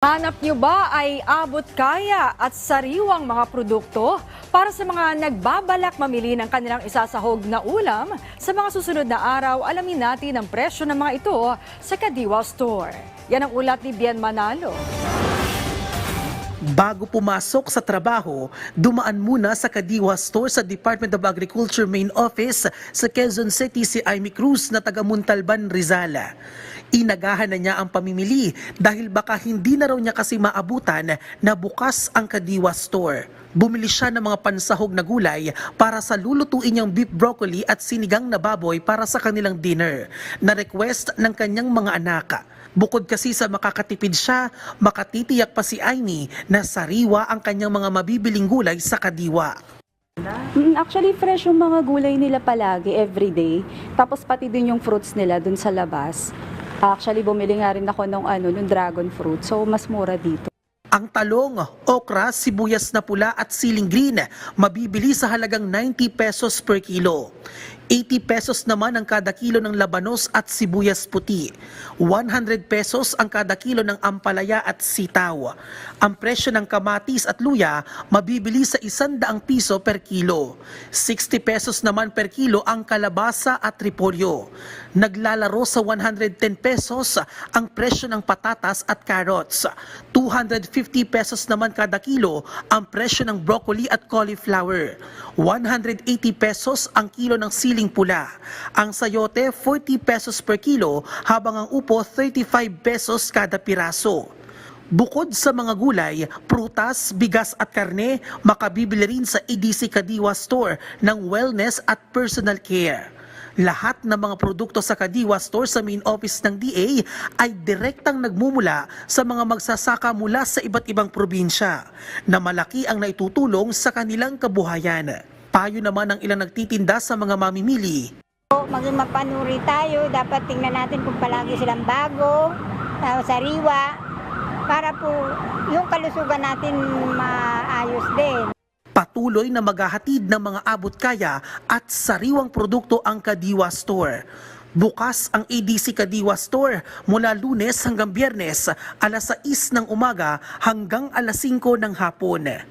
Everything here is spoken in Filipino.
Hanap nyo ba ay abot kaya at sariwang mga produkto para sa mga nagbabalak mamili ng kanilang isasahog na ulam? Sa mga susunod na araw, alamin natin ang presyo ng mga ito sa Kadiwa Store. Yan ang ulat ni Bien Manalo. Bago pumasok sa trabaho, dumaan muna sa Kadiwa Store sa Department of Agriculture Main Office sa Quezon City si Amy Cruz na taga Muntalban, Rizal. Inagahan na niya ang pamimili dahil baka hindi na raw niya kasi maabutan na bukas ang Kadiwa Store. Bumili siya ng mga pansahog na gulay para sa lulutuin niyang beef broccoli at sinigang na baboy para sa kanilang dinner na request ng kanyang mga anak. Bukod kasi sa makakatipid siya, makatitiyak pa si Amy na sariwa ang kanyang mga mabibiling gulay sa Kadiwa. Mm, Actually, fresh yung mga gulay nila palagi, everyday. Tapos pati din yung fruits nila dun sa labas. Actually, bumili nga rin ako ng ano, ng dragon fruit. So, mas mura dito. Ang talong, okra, sibuyas na pula at siling green mabibili sa halagang 90 pesos per kilo. 80 pesos naman ang kada kilo ng labanos at sibuyas puti. 100 pesos ang kada kilo ng ampalaya at sitaw. Ang presyo ng kamatis at luya mabibili sa 100 piso per kilo. 60 pesos naman per kilo ang kalabasa at repolyo. Naglalaro sa 110 pesos ang presyo ng patatas at carrots. 250 pesos naman kada kilo ang presyo ng broccoli at cauliflower. 180 pesos ang kilo ng siling pula. Ang sayote 40 pesos per kilo habang ang upo 35 pesos kada piraso. Bukod sa mga gulay, prutas, bigas at karne, makabibili rin sa EDC Kadiwa Store ng wellness at personal care. Lahat ng mga produkto sa Kadiwa Store sa main office ng DA ay direktang nagmumula sa mga magsasaka mula sa iba't ibang probinsya na malaki ang naitutulong sa kanilang kabuhayan. Payo naman ng ilang nagtitinda sa mga mamimili. Maging mapanuri tayo, dapat tingnan natin kung palagi silang bago, uh, sariwa, para po yung kalusugan natin maayos din. Patuloy na maghahatid ng mga abot kaya at sariwang produkto ang Kadiwa Store. Bukas ang ADC Kadiwa Store mula lunes hanggang biyernes alas 6 ng umaga hanggang alas 5 ng hapon.